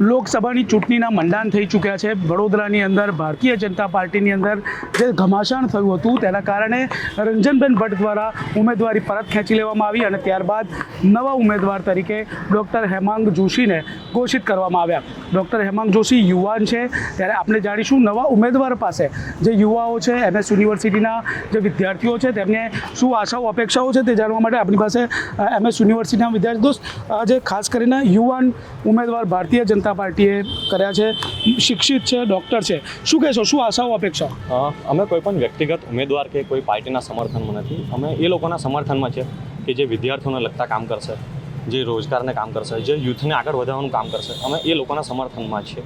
લોકસભાની ચૂંટણીના મંડાણ થઈ ચૂક્યા છે. વડોદરાની અંદર ભારતીય જનતા પાર્ટીની અંદર જે ઘમાસાણ થયું હતું, તેના કારણે રંજનબેન ભટ્ટ દ્વારા ઉમેદવારી પરત ખેંચી લેવામાં આવી અને ત્યારબાદ નવા ઉમેદવાર તરીકે ડૉક્ટર હેમાંગ જોશીને ઘોષિત કરવામાં આવ્યા. ડૉક્ટર હેમાંગ જોશી યુવાન છે. ત્યારે આપણે જાણીશું નવા ઉમેદવાર પાસે જે યુવાઓ છે, એમએસ યુનિવર્સિટીના જે વિદ્યાર્થીઓ છે, તેમને શું આશાઓ, અપેક્ષાઓ છે તે જાણવા માટે આપણી પાસે એમએસ યુનિવર્સિટીના વિદ્યાર્થી દોસ્ત જે ખાસ કરીને યુવાન ઉમેદવાર, ભારતીય જનતા પાર્ટીએ કર્યા છે, શિક્ષિત છે, ડૉક્ટર છે. શું કહેશો, શું આશાઓ અપેક્ષા અમે કોઈ પણ વ્યક્તિગત ઉમેદવાર કે કોઈ પાર્ટીના સમર્થનમાં નથી. અમે એ લોકોના સમર્થનમાં છે કે જે વિદ્યાર્થીઓને લગતા કામ કરશે, જે રોજગારને કામ કરશે, જે યુથને આગળ વધારવાનું કામ કરશે, અમે એ લોકોના સમર્થનમાં છીએ.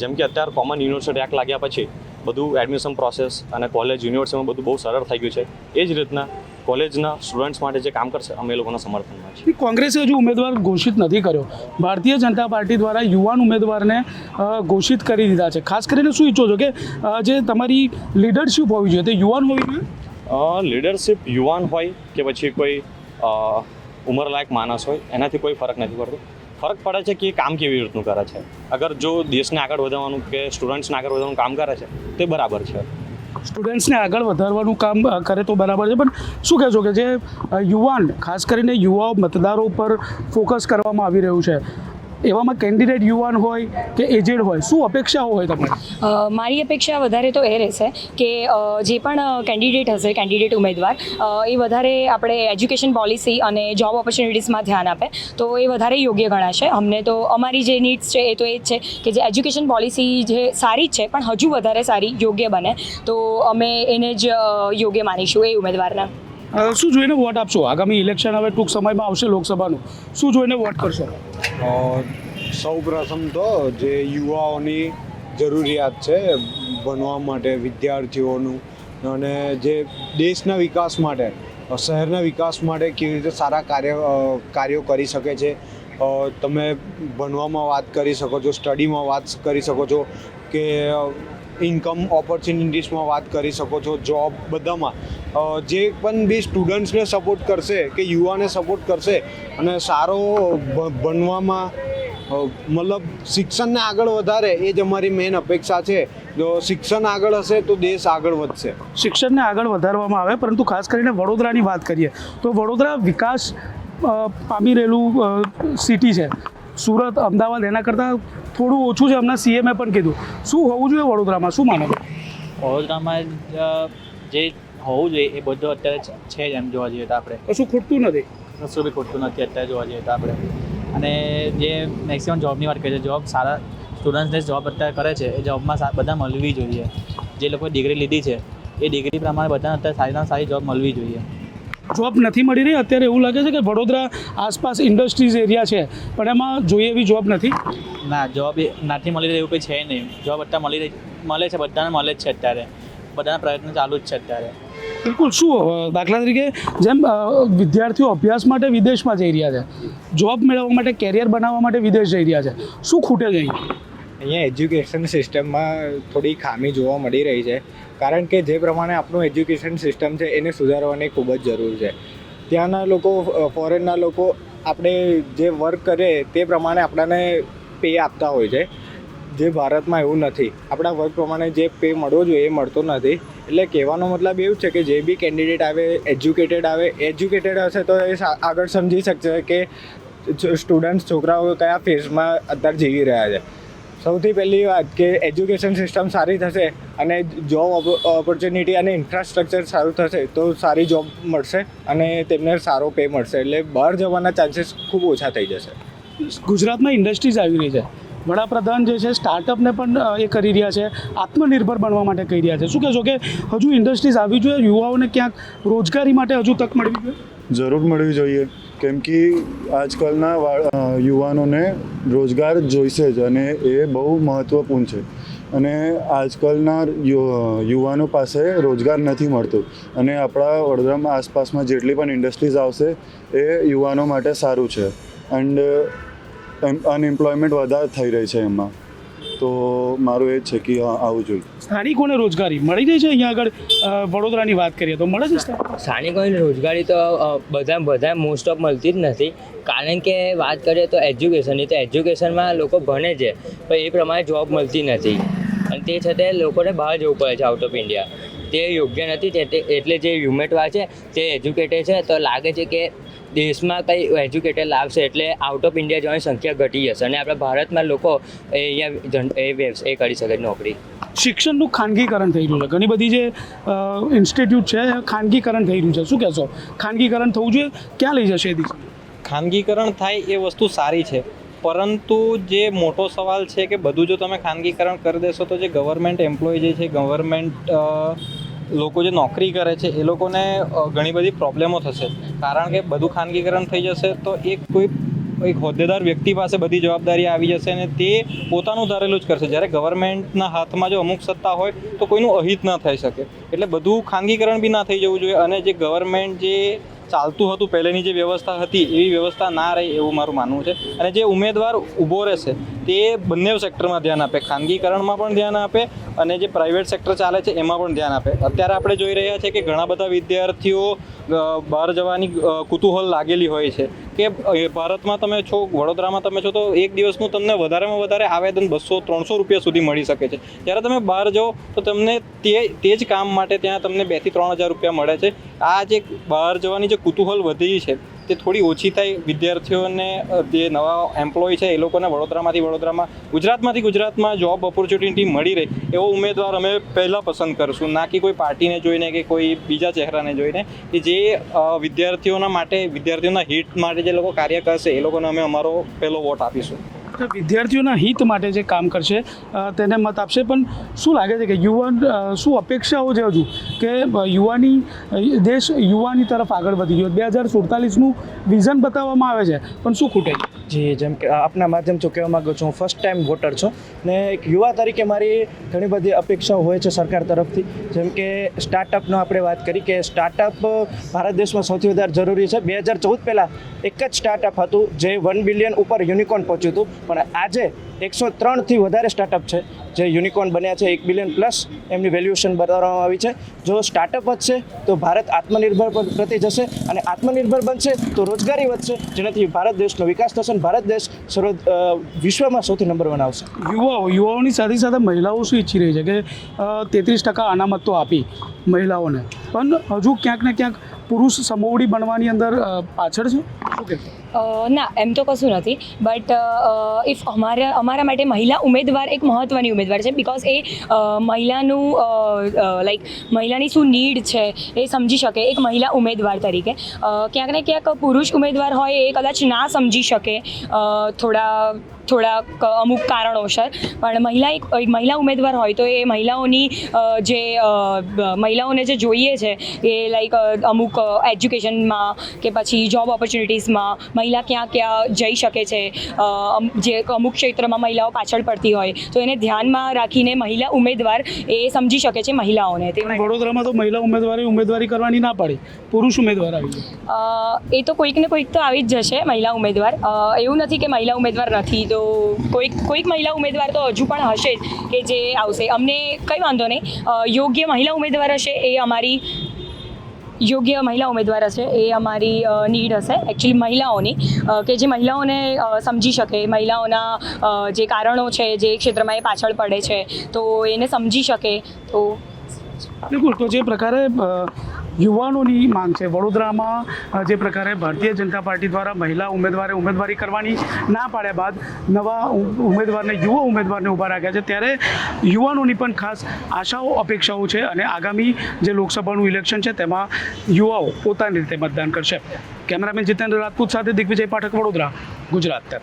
જેમ કે અત્યારે કોમન યુનિવર્સિટી એક્ટ લાગ્યા પછી બધું એડમિશન પ્રોસેસ અને કોલેજ યુનિવર્સિટીમાં બધું બહુ સરળ થઈ ગયું છે. એ જ રીતના કોલેજના સ્ટુડન્ટ્સ માટે જે કામ કરશે અમે લોકોના સમર્થનમાં છીએ. કોંગ્રેસે હજુ ઉમેદવાર ઘોષિત નથી કર્યો. ભારતીય જનતા પાર્ટી દ્વારા યુવાન ઉમેદવારને ઘોષિત કરી દીધા છે. ખાસ કરીને શું ઈચ્છો છો કે જે તમારી લીડરશિપ હોવી જોઈએ તે યુવાન હોવી જોઈએ? લીડરશિપ યુવાન હોય કે પછી કોઈ ઉંમરલાયક માણસ હોય એનાથી કોઈ ફરક નથી પડતો. ફરક પડે છે કે એ કામ કેવી રીતનું કરે છે. અગર જો દેશને આગળ વધારવાનું કે સ્ટુડન્ટ્સને આગળ વધારવાનું કામ કરે છે તે બરાબર છે. સ્ટુડન્ટ્સને આગળ વધારવાનું કામ કરે તો બરાબર છે. પણ શું કહેશો કે જે યુવાન, ખાસ કરીને યુવાઓ, મતદારો ઉપર ફોકસ કરવામાં આવી રહ્યું છે. એવામાં કેન્ડિડેટ યુવાન હોય કે એજેડ હોય, શું અપેક્ષાઓ હોય તમને મારી અપેક્ષા વધારે તો એ રહેશે કે જે પણ કેન્ડિડેટ હશે, કેન્ડિડેટ ઉમેદવાર એ વધારે આપણે એજ્યુકેશન પોલિસી અને જોબ ઓપોર્ચ્યુનિટીઝમાં ધ્યાન આપે, તો એ વધારે યોગ્ય ગણાશે. અમને તો અમારી જે નીડ્સ છે એ તો એ જ છે કે જે એજ્યુકેશન પોલિસી જે સારી જ છે, પણ હજુ વધારે સારી યોગ્ય બને. તો અમે એને જ યોગ્ય માનીશું એ ઉમેદવારને. શું જોઈને વોટ આપશો? આગામી ઇલેક્શન હવે ટૂંક સમયમાં આવશે લોકસભાનું. શું જોઈને વોટ કરશો? સૌ પ્રથમ તો જે યુવાઓની જરૂરિયાત છે ભણવા માટે, વિદ્યાર્થીઓનું, અને જે દેશના વિકાસ માટે શહેરના વિકાસ માટે કેવી રીતે સારા કાર્ય કાર્યો કરી શકે છે. તમે ભણવામાં વાત કરી શકો છો, સ્ટડીમાં વાત કરી શકો છો કે ઇન્કમ ઓપોર્ચ્યુનિટીઝમાં વાત કરી શકો છો જોબ બધામાં. જે પણ બી સ્ટુડન્ટ્સને સપોર્ટ કરશે, કે યુવાને સપોર્ટ કરશે અને સારો ભણવામાં મતલબ શિક્ષણને આગળ વધારે, એ જ અમારી મેઇન અપેક્ષા છે. જો શિક્ષણ આગળ હશે, તો દેશ આગળ વધશે. શિક્ષણને આગળ વધારવામાં આવે, પરંતુ ખાસ કરીને વડોદરાની વાત કરીએ, તો વડોદરા વિકાસ પામી રહેલું સિટી છે. સુરત, અમદાવાદ, એના કરતાં થોડું ઓછું છે હમણાં સીએમએ પણ કીધું. શું હોવું જોઈએ વડોદરામાં? શું માનો? વડોદરામાં જે હોવું જોઈએ એ બધું અત્યારે છે- જ એમ જોવા જઈએ તો આપણે. કશું ખૂટતું નથી? કશું બી ખૂટતું નથી અત્યારે જોવા જઈએ તો આપણે. અને જે મેક્સિમમ જોબની વાત કરીએ છે જોબ સારા સ્ટુડન્ટ્સને જોબ અત્યારે કરે છે એ જોબમાં બધા મળવી જોઈએ. જે લોકોએ ડિગ્રી લીધી છે એ ડિગ્રી પ્રમાણે બધાને અત્યારે સારી સારી જોબ મળવી જોઈએ. જોબ નથી મળી રહી અત્યારે એવું લાગે છે કે વડોદરા આસપાસ ઇન્ડસ્ટ્રીઝ એરિયા છે પણ એમાં જોઈએ એવી જોબ નથી? ના જોબ એ નથી મળી રહી એવું કંઈ છે નહીં. જોબ અત્યારે મળી રહી મળે છે બધાને મળે જ છે અત્યારે. બધાના પ્રયત્ન ચાલુ જ છે અત્યારે. બિલકુલ શું દાખલા તરીકે જેમ વિદ્યાર્થીઓ અભ્યાસ માટે વિદેશમાં જઈ રહ્યા છે જોબ મેળવવા માટે કેરિયર બનાવવા માટે વિદેશ જઈ રહ્યા છે શું ખૂટે છે અહીંયા એજ્યુકેશન સિસ્ટમમાં થોડી ખામી જોવા મળી રહી છે. કારણ કે જે પ્રમાણે આપણું એજ્યુકેશન સિસ્ટમ છે, એને સુધારવાની ખૂબ જ જરૂર છે. ત્યાંના લોકો ફોરેનના લોકો આપણે જે વર્ક કરે તે પ્રમાણે આપણને પે આપતા હોય છે. જે ભારતમાં એવું નથી. આપણા વર્ક પ્રમાણે જે પે મળવો જોઈએ એ મળતો નથી. એટલે કહેવાનો મતલબ એવું છે કે જે બી કેન્ડિડેટ આવે, એજ્યુકેટેડ આવે, એજ્યુકેટેડ હશે તો એ આગળ સમજી શકશે કે સ્ટુડન્ટ્સ છોકરાઓ કયા ફેઝમાં અત્યારે જીવી રહ્યા છે. સૌથી પહેલી વાત કે એજ્યુકેશન સિસ્ટમ સારી થશે અને જોબ ઓપોર્ચ્યુનિટી અને ઇન્ફ્રાસ્ટ્રક્ચર સારું થશે તો સારી જોબ મળશે અને તેમને સારો પે મળશે. એટલે બહાર જવાના ચાન્સીસ ખૂબ ઓછા થઈ જશે. ગુજરાતમાં ઇન્ડસ્ટ્રીઝ આવી રહી છે. વડાપ્રધાન જે છે સ્ટાર્ટઅપને પણ એ કરી રહ્યા છે આત્મનિર્ભર બનવા માટે કહી રહ્યા છે. શું કહેશો કે હજુ ઇન્ડસ્ટ્રીઝ આવી જોઈએ? યુવાઓને ક્યાંક રોજગારી માટે હજુ તક મળવી જોઈએ? જરૂર મળવી જોઈએ. કેમ કે આજકાલના યુવાનોને રોજગાર જોઈશે જ અને એ બહુ મહત્ત્વપૂર્ણ છે. અને આજકાલના યુવાનો પાસે રોજગાર નથી મળતો. અને આપણા વડોદરામાં આસપાસમાં જેટલી પણ ઇન્ડસ્ટ્રીઝ આવશે, એ યુવાનો માટે સારું છે. એન્ડ અનએમ્પ્લોયમેન્ટ વધારે થઈ રહી છે એમાં. તો મારું એ જ છે કે હા, આવું જોઈએ. સ્થાનિકોને રોજગારી મળી રહી છે અહીંયા આગળ? વડોદરાની વાત કરીએ તો મળે છે સ્થાનિકોને રોજગારી તો બધા બધા મોસ્ટ ઓફ મળતી જ નથી. કારણ કે વાત કરીએ તો એજ્યુકેશનની તો એજ્યુકેશનમાં લોકો ભણે છે પણ એ પ્રમાણે જોબ મળતી નથી. અને તે છતાં લોકોને બહાર જવું પડે છે આઉટ ઓફ ઇન્ડિયા તે યોગ્ય નથી એટલે જે યુમેટવા છે તે એજ્યુકેટેડ છે તો લાગે છે કે દેશમાં કંઈ એજ્યુકેટેડ લાવશે એટલે આઉટ ઓફ ઇન્ડિયા જવાની સંખ્યા ઘટી જશે અને આપણા ભારતમાં લોકો એ અહીંયા એ કરી શકે નોકરી. શિક્ષણનું ખાનગીકરણ થઈ રહ્યું છે. ઘણી બધી જે ઇન્સ્ટિટ્યૂટ છે એ ખાનગીકરણ થઈ રહ્યું છે. શું કહેશો? ખાનગીકરણ થવું જોઈએ? ક્યાં લઈ જશે ખાનગીકરણ થાય એ વસ્તુ સારી છે. પરંતુ જે મોટો સવાલ છે કે બધું જો તમે ખાનગીકરણ કરી દેશો તો જે ગવર્મેન્ટ એમ્પ્લોય જે છે ગવર્મેન્ટ લોકો જે નોકરી કરે છે, એ લોકોને ઘણી બધી પ્રોબ્લેમો થશે. કારણ કે બધું ખાનગીકરણ થઈ જશે તો એક કોઈ, એક હોદ્દેદાર વ્યક્તિ પાસે બધી જવાબદારી આવી જશે અને તે પોતાનું ધારેલું જ કરશે. જ્યારે ગવર્મેન્ટના હાથમાં જો અમુક સત્તા હોય, તો કોઈનું અહિત ના થઈ શકે. એટલે બધું ખાનગીકરણ બી ના થઈ જવું જોઈએ અને જે ગવર્મેન્ટ જે ચાલતું હતું, પહેલેની જે વ્યવસ્થા હતી, એવી વ્યવસ્થા ના રહે એવું મારું માનવું છે. અને જે ઉમેદવાર ઊભો રહેશે, તે બંને સેક્ટરમાં ધ્યાન આપે. ખાનગીકરણમાં પણ ધ્યાન આપે અને જે પ્રાઇવેટ સેક્ટર ચાલે છે, એમાં પણ ધ્યાન આપે. અત્યારે આપણે જોઈ રહ્યા છે કે ઘણા બધા વિદ્યાર્થીઓ બહાર જવાની કુતૂહલ લાગેલી હોય છે. કે ભારતમાં તમે છો, વડોદરામાં તમે છો, તો એક દિવસનું તમને વધારેમાં વધારે આવેદન બસો, ત્રણસો રૂપિયા સુધી મળી શકે છે. જ્યારે તમે બહાર જાઓ, તો તમને તે તે જ કામ માટે ત્યાં તમને બેથી ત્રણ હજાર રૂપિયા મળે છે. આ જે બહાર જવાની જે કુતૂહલ વધી છે, તે થોડી ઓછી થાય. વિદ્યાર્થીઓને જે નવા એમ્પ્લોય છે, એ લોકોને વડોદરામાંથી વડોદરામાં, ગુજરાતમાંથી ગુજરાતમાં જોબ ઓપોર્ચ્યુનિટી મળી રહે, એવો ઉમેદવાર અમે પહેલાં પસંદ કરશું. ના કે કોઈ પાર્ટીને જોઈને કે કોઈ બીજા ચહેરાને જોઈને, કે જે વિદ્યાર્થીઓના માટે, વિદ્યાર્થીઓના હિત માટે જે લોકો કાર્ય કરશે એ લોકોને અમે અમારો પહેલો વોટ આપીશું. વિદ્યાર્થીઓના હિત માટે જે કામ કરશે તેને મત આપશે. પણ શું લાગે છે કે યુવાન શું અપેક્ષાઓ છે હજુ કે યુવાની દેશ યુવાની તરફ આગળ વધી ગયો? બે હજાર સુડતાલીસનું વિઝન બતાવવામાં આવે છે પણ શું ખૂટે છે? જી જેમ કે આપના માધ્યમથી કહેવા માગું છું હું ફર્સ્ટ ટાઈમ વોટર છું. ને એક યુવા તરીકે મારી ઘણી બધી અપેક્ષાઓ હોય છે સરકાર તરફથી. જેમ કે સ્ટાર્ટઅપનો આપણે વાત કરી કે સ્ટાર્ટઅપ ભારત દેશમાં સૌથી વધારે જરૂરી છે. બે હજાર ચૌદ પહેલાં એક જ સ્ટાર્ટઅપ હતું જે વન બિલિયન ઉપર યુનિકોર્ન પહોંચ્યું હતું. પણ આજે એકસો ત્રણથી વધારે સ્ટાર્ટઅપ છે જે યુનિકોર્ન બન્યા છે. એક બિલિયન પ્લસ એમની વેલ્યુએશન બતાવવામાં આવી છે. જો સ્ટાર્ટઅપ વધશે, તો ભારત આત્મનિર્ભર પ્રતિ જશે અને આત્મનિર્ભર બનશે, તો રોજગારી વધશે, જેનાથી ભારત દેશનો વિકાસ થશે અને ભારત દેશ સર્વ વિશ્વમાં સૌથી નંબર વન આવશે. યુવાઓ યુવાઓની સાથે સાથે મહિલાઓ શું ઈચ્છી રહી છે કે તેત્રીસ ટકા અનામત તો આપી મહિલાઓને. પણ હજુ ક્યાંક ને ક્યાંક પુરુષ સમોવડી બનવાની અંદર પાછળ છે? શું કહેશો ના, એમ તો કશું નથી. બટ ઇફ અમારા અમારા માટે મહિલા ઉમેદવાર એક મહત્ત્વની ઉમેદવાર છે બિકોઝ એ મહિલાનું લાઈક મહિલાની શું નીડ છે એ સમજી શકે એક મહિલા ઉમેદવાર તરીકે. ક્યાંક ને ક્યાંક પુરુષ ઉમેદવાર હોય એ કદાચ ના સમજી શકે થોડા, થોડાક અમુક કારણોસર. પણ મહિલા એક મહિલા ઉમેદવાર હોય તો એ મહિલાઓની જે મહિલાઓને જે જોઈએ છે એ લાઈક અમુક એજ્યુકેશનમાં કે પછી જોબ ઓપોર્ચ્યુનિટીઝમાં મહિલા ક્યાં ક્યાં જઈ શકે છે જે અમુક ક્ષેત્રમાં મહિલાઓ પાછળ પડતી હોય તો એને ધ્યાનમાં રાખીને મહિલા ઉમેદવાર એ સમજી શકે છે મહિલાઓને. તે વડોદરામાં તો મહિલા ઉમેદવારે ઉમેદવારી કરવાની ના પાડી પુરુષ ઉમેદવાર આવી એ તો કોઈક ને કોઈક તો આવી જ જશે મહિલા ઉમેદવાર. એવું નથી કે મહિલા ઉમેદવાર નથી તો કોઈક કોઈક મહિલા ઉમેદવાર તો હજુ પણ હશે જ કે જે આવશે. અમને કંઈ વાંધો નહીં યોગ્ય મહિલા ઉમેદવાર હશે એ અમારી યોગ્ય મહિલા ઉમેદવાર હશે, એ અમારી નીડ હશે. એકચ્યુઅલી મહિલાઓની કે જે મહિલાઓને સમજી શકે, મહિલાઓના જે કારણો છે, જે ક્ષેત્રમાં એ પાછળ પડે છે, તો એને સમજી શકે, તો બિલકુલ, તો જે પ્રકારે યુવાનોની માંગ છે. વડોદરામાં જે પ્રકારે ભારતીય જનતા પાર્ટી દ્વારા મહિલા ઉમેદવારે ઉમેદવારી કરવાની ના પાડ્યા બાદ નવા ઉમેદવારને, યુવા ઉમેદવારને ઊભા રાખ્યા છે. ત્યારે યુવાનોની પણ ખાસ આશાઓ, અપેક્ષાઓ છે અને આગામી જે લોકસભાનું ઇલેક્શન છે, તેમાં યુવાઓ પોતાની રીતે મતદાન કરશે. કેમેરામેન જીતેન્દ્ર રાજપૂત સાથે દિગ્વિજય પાઠક, વડોદરા, ગુજરાત.